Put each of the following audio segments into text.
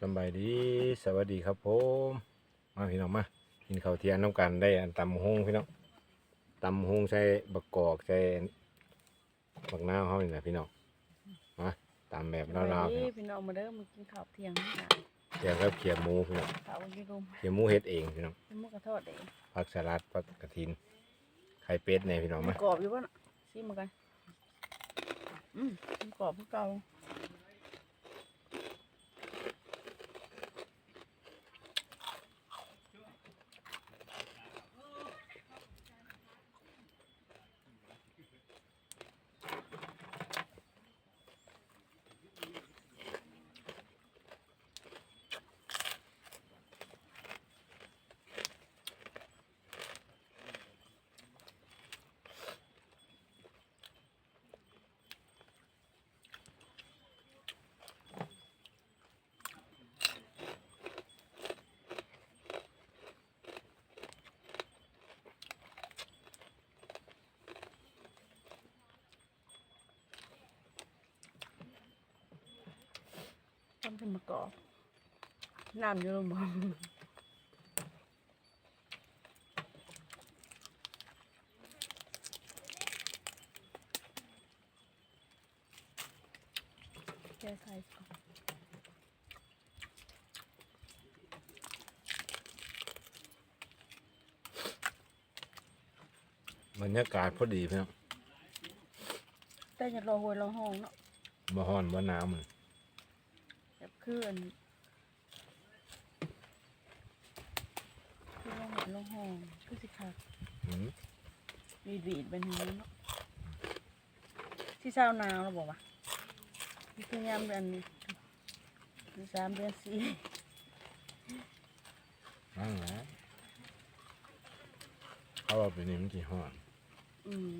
สำบายดีสวัสดีครับผมมาพี่น้องมากินข้าวเที่ยงน้ำกันได้อันตำฮงพี่น้องตำฮงใส่บักกอกใส่บักนาวเขานี่แหละพี่น้องมาตำแบบลาวๆพี่น้องพี่น้องมาเด้อมากินข้าวเที่ยงนี่นะเกี่ยวกับเขียหมูพี่น้องข้าวอยูรุมเขียหมูเฮ็ดเองพี่น้องเป็นหมุกกระทอดเองผักสลัดผักกระถินไข่เป็ดเนี่ยพี่น้องมัมานกรอบอยู่ป่ะน่ะชิมมากันอืมมันกรอบพวกเก่า ทำเป็นมะกอกน้ำอยูรุมบ่แก้ไขก่อนบรรยากาศพอดีพี่น้องแต่จะรอหวยรอห้องเนาะบ่ฮ้อนบ่หนาวมันแบบเคลื่อนคือลงหวยรอห้องคือสิค่ะอืมวีดวีดๆไปนี้เนาะที่เช้าหนาวเราบอกว่านี่คือยามเดือนนี้เดือนสามเดือนสี่นั่นแหละเขาว่าเป็นนี่มันกี่ห้อนอืม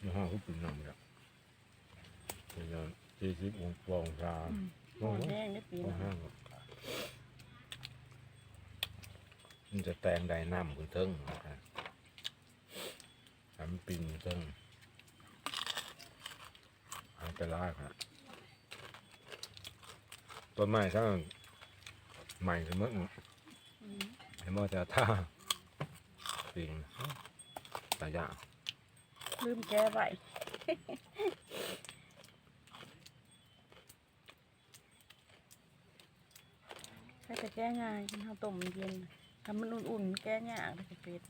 กี่ห้อนคือเป็นน้ำครับเป็นย้อนสี่สิบองศาองศา หอนแห้งได้ปีบ่นะห้างครับมันจะแตงได้น้ำคุณเทิงนะครับทำปินเทิงทำไปลากครับต้นไม้ถ้าใหม่เสมออืมเห็นว่าจะท่าปิงตายากลืมแก้ไว้ แก้ง่ายกินข้าวต้มมันเย็นทำมันอุ่นๆแก้ยากเลยเป็ด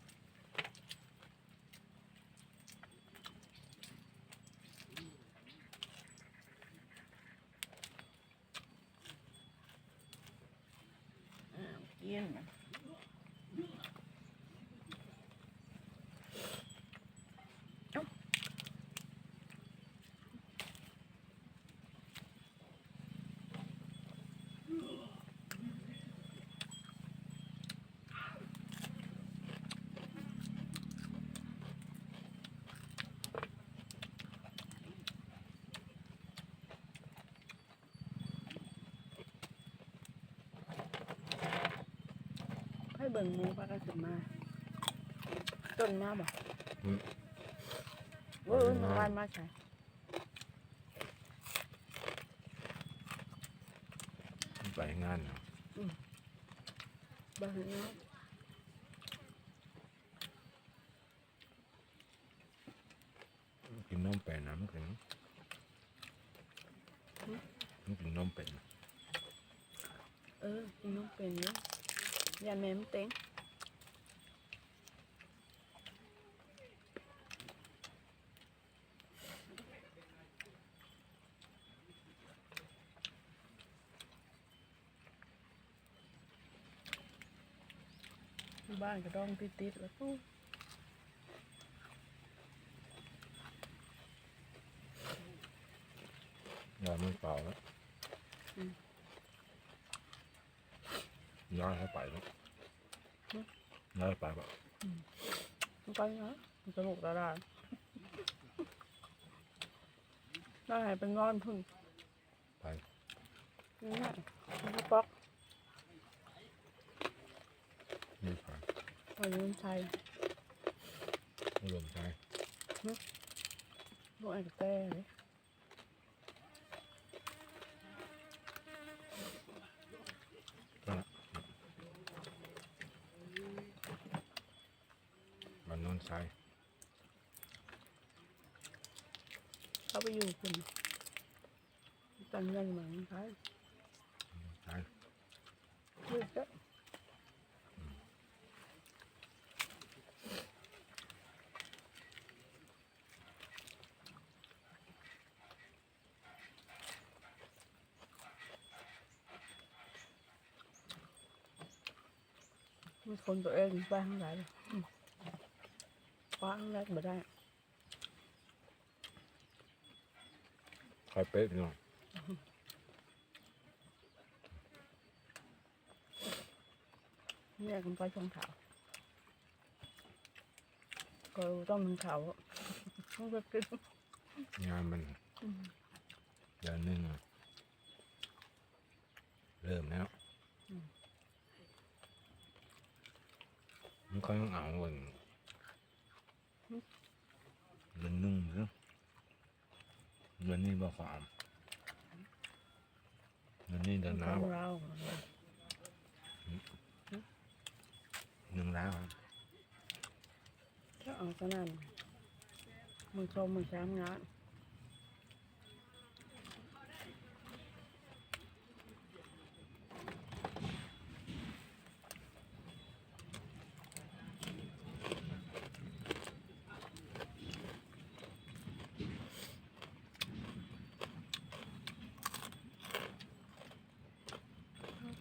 อ้าวกิน ให้ เบิ่งหมูปลากระสุนมา ต้นมาบ่อืม เว้ยเมื่อวานมาใช่ไปงานเนาะบ่เห็นเนาะกินนมเป็ดนะมันกินมันกินนมเป็ดนะเออกินน้องเป็นเนาะ ยันแม่มเต็งบ้านก็ต้องติดๆแล้วปุ๊บ ยามันเปล่าแล้ว ย้ายให้ไปแล้วย้ายไปแบบมันไปเนาะมันสนุกดาดาได้เป็นงอนพึ่งไปนี่ไงมันป๊อกนี่ไปพอยืนใช้รวมใช้ลูกไอ้กระแต้เลย ใช่ เขาไปอยู่คุณตอนเงินเหมือนเขาใช่อยู่เยอะมีคนตัวเองไปทางไหนเลยอืมคว้าทางแรกไม่ได้ ใครเป๊ะพี่น้องแยกกันไปช่องเขาก็ต้องมึงเขาต้องไปกินงานมันอืมเดือนหนึ่งอะเริ่มแล้วมันก็ยังเอาเงินเดือนหนึ่งหรือ เดือนนี้บ่ฟาร์มเดือนนี้เดือนหขน้าองบ่เราหนึ่งแล้วครับถ้าเอาขนาดมือชมมือช้างงาน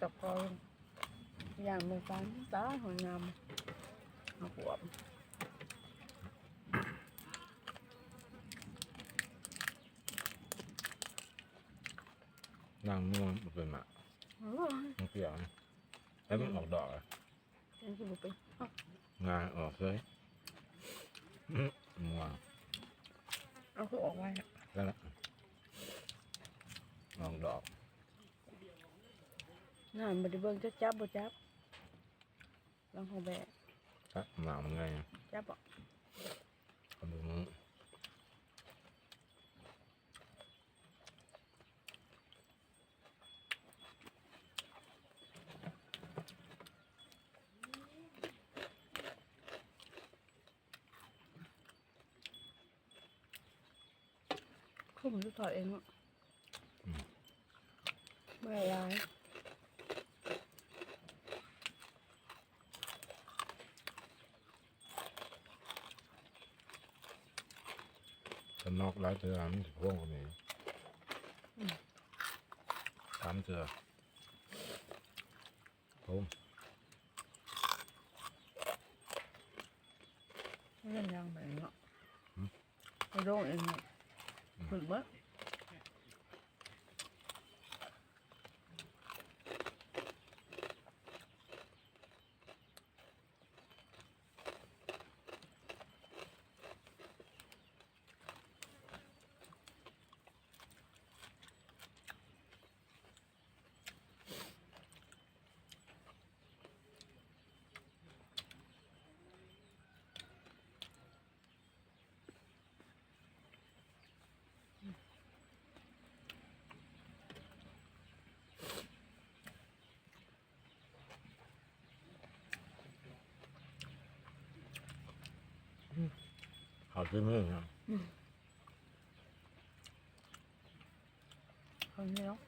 กับพออย่างมือฟันตาหัวงามหัวบนั่งนวลเป็นหมากโอ้ยมันเปรี้ยวนะแล้วมันออกดอกอะฉันจะบอกไปงานออกเลยอื้อมัวเอาคือออกไว้อะแล้วละออกดอก งานบไดเบิ่งจะจับบ่จับลองของแบะครับหมามันไงอะจับบ่เอาดูมึงคุ้มจะถอดเองอะไม่ร้าย นอกร้ายเจอมันจะพ่วงคนนี้สามเจอผมไม่เล่นยางแบบนี้เนาะไปโดนเองเนาะฝึกเบ้อ เขาซื้อมือครับคนนี้เนาะ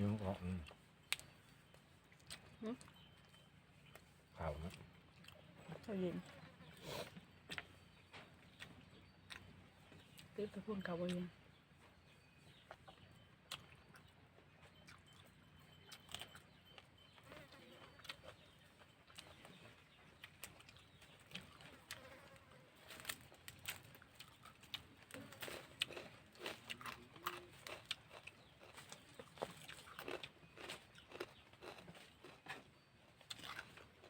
ยังเกาะอืมข่าวนะเขายินติดตะพุ่นเขาบ่ยิน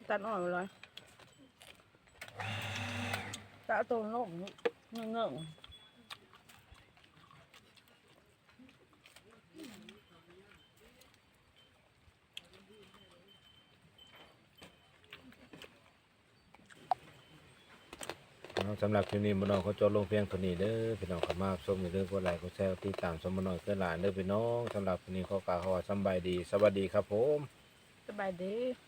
ตัดอ่อนเลยตัดตัวโลกเงื้อเงื้อเอาสำหรับคลิปนี้บ่น้องเขาจบลงเพียงเท่านี้เด้อพี่น้องข้ามาชมอย่าลืมกดไลค์กดแชร์กดติดตามชมน้อยเพื่อนหลานเด้อพี่น้องสำหรับคลิปนี้ขอกล่าวคำว่าสบายดี สวัสดีครับผมสบายดี